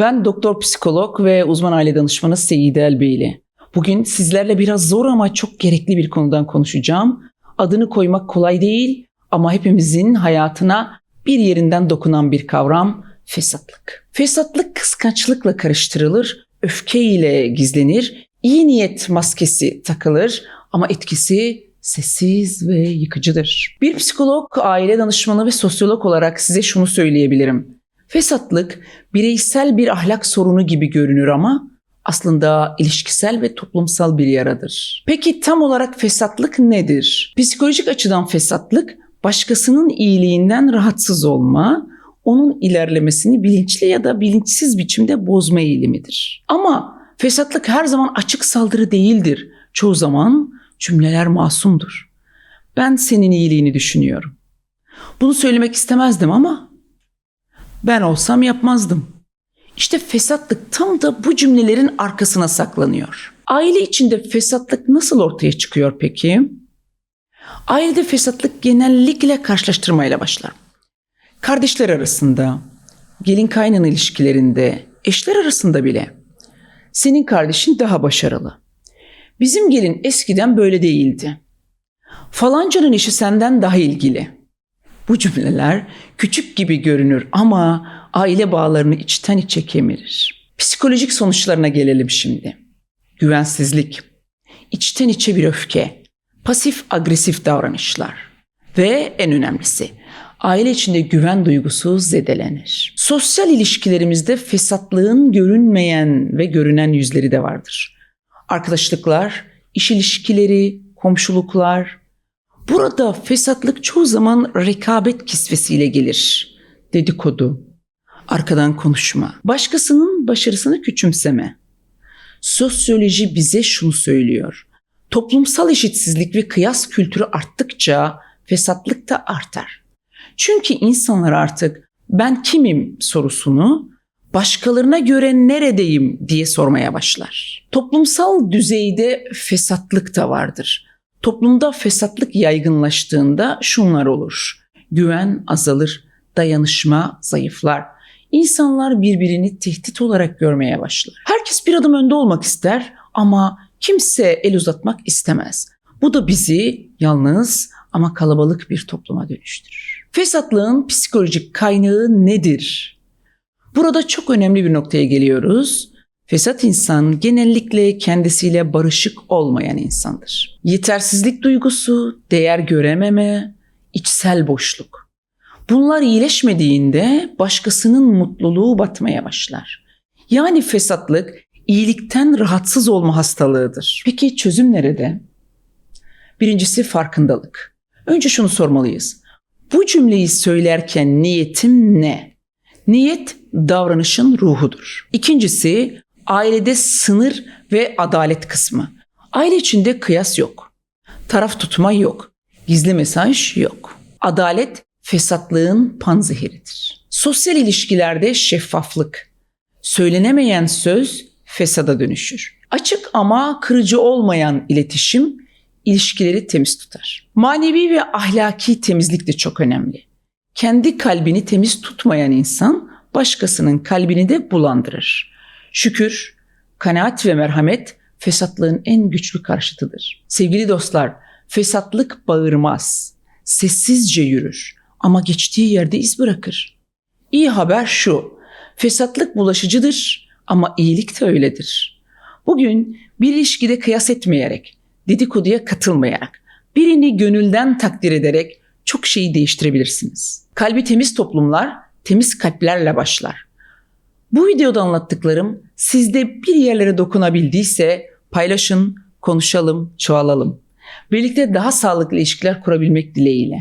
Ben doktor psikolog ve uzman aile danışmanı Seyide Elbeyli. Bugün sizlerle biraz zor ama çok gerekli bir konudan konuşacağım. Adını koymak kolay değil ama hepimizin hayatına bir yerinden dokunan bir kavram fesatlık. Fesatlık kıskançlıkla karıştırılır, öfkeyle gizlenir, iyi niyet maskesi takılır ama etkisi sessiz ve yıkıcıdır. Bir psikolog, aile danışmanı ve sosyolog olarak size şunu söyleyebilirim. Fesatlık bireysel bir ahlak sorunu gibi görünür ama aslında ilişkisel ve toplumsal bir yaradır. Peki tam olarak fesatlık nedir? Psikolojik açıdan fesatlık başkasının iyiliğinden rahatsız olma, onun ilerlemesini bilinçli ya da bilinçsiz biçimde bozma eğilimidir. Ama fesatlık her zaman açık saldırı değildir. Çoğu zaman cümleler masumdur. Ben senin iyiliğini düşünüyorum. Bunu söylemek istemezdim ama ben olsam yapmazdım. İşte fesatlık tam da bu cümlelerin arkasına saklanıyor. Aile içinde fesatlık nasıl ortaya çıkıyor peki? Ailede fesatlık genellikle karşılaştırmayla başlar. Kardeşler arasında, gelin kaynana ilişkilerinde, eşler arasında bile. Senin kardeşin daha başarılı. Bizim gelin eskiden böyle değildi. Falancanın işi senden daha ilgili. Bu cümleler küçük gibi görünür ama aile bağlarını içten içe kemirir. Psikolojik sonuçlarına gelelim şimdi. Güvensizlik, içten içe bir öfke, pasif agresif davranışlar ve en önemlisi aile içinde güven duygusu zedelenir. Sosyal ilişkilerimizde fesatlığın görünmeyen ve görünen yüzleri de vardır. Arkadaşlıklar, iş ilişkileri, komşuluklar. Burada fesatlık çoğu zaman rekabet kisvesiyle gelir. Dedikodu, arkadan konuşma, başkasının başarısını küçümseme. Sosyoloji bize şunu söylüyor. Toplumsal eşitsizlik ve kıyas kültürü arttıkça fesatlık da artar. Çünkü insanlar artık ben kimim sorusunu başkalarına göre neredeyim diye sormaya başlar. Toplumsal düzeyde fesatlık da vardır. Toplumda fesatlık yaygınlaştığında şunlar olur. Güven azalır, dayanışma zayıflar. İnsanlar birbirini tehdit olarak görmeye başlar. Herkes bir adım önde olmak ister ama kimse el uzatmak istemez. Bu da bizi yalnız ama kalabalık bir topluma dönüştürür. Fesatlığın psikolojik kaynağı nedir? Burada çok önemli bir noktaya geliyoruz. Fesat insan genellikle kendisiyle barışık olmayan insandır. Yetersizlik duygusu, değer görememe, içsel boşluk. Bunlar iyileşmediğinde başkasının mutluluğu batmaya başlar. Yani fesatlık iyilikten rahatsız olma hastalığıdır. Peki çözüm nerede? Birincisi farkındalık. Önce şunu sormalıyız. Bu cümleyi söylerken niyetim ne? Niyet davranışın ruhudur. İkincisi ailede sınır ve adalet kısmı. Aile içinde kıyas yok. Taraf tutma yok. Gizli mesaj yok. Adalet fesatlığın panzehiridir. Sosyal ilişkilerde şeffaflık. Söylenemeyen söz fesada dönüşür. Açık ama kırıcı olmayan iletişim ilişkileri temiz tutar. Manevi ve ahlaki temizlik de çok önemli. Kendi kalbini temiz tutmayan insan başkasının kalbini de bulandırır. Şükür, kanaat ve merhamet fesatlığın en güçlü karşıtıdır. Sevgili dostlar, fesatlık bağırmaz, sessizce yürür ama geçtiği yerde iz bırakır. İyi haber şu, fesatlık bulaşıcıdır ama iyilik de öyledir. Bugün bir ilişkide kıyas etmeyerek, dedikoduya katılmayarak, birini gönülden takdir ederek çok şeyi değiştirebilirsiniz. Kalbi temiz toplumlar temiz kalplerle başlar. Bu videoda anlattıklarım sizde bir yerlere dokunabildiyse paylaşın, konuşalım, çoğalalım. Birlikte daha sağlıklı ilişkiler kurabilmek dileğiyle.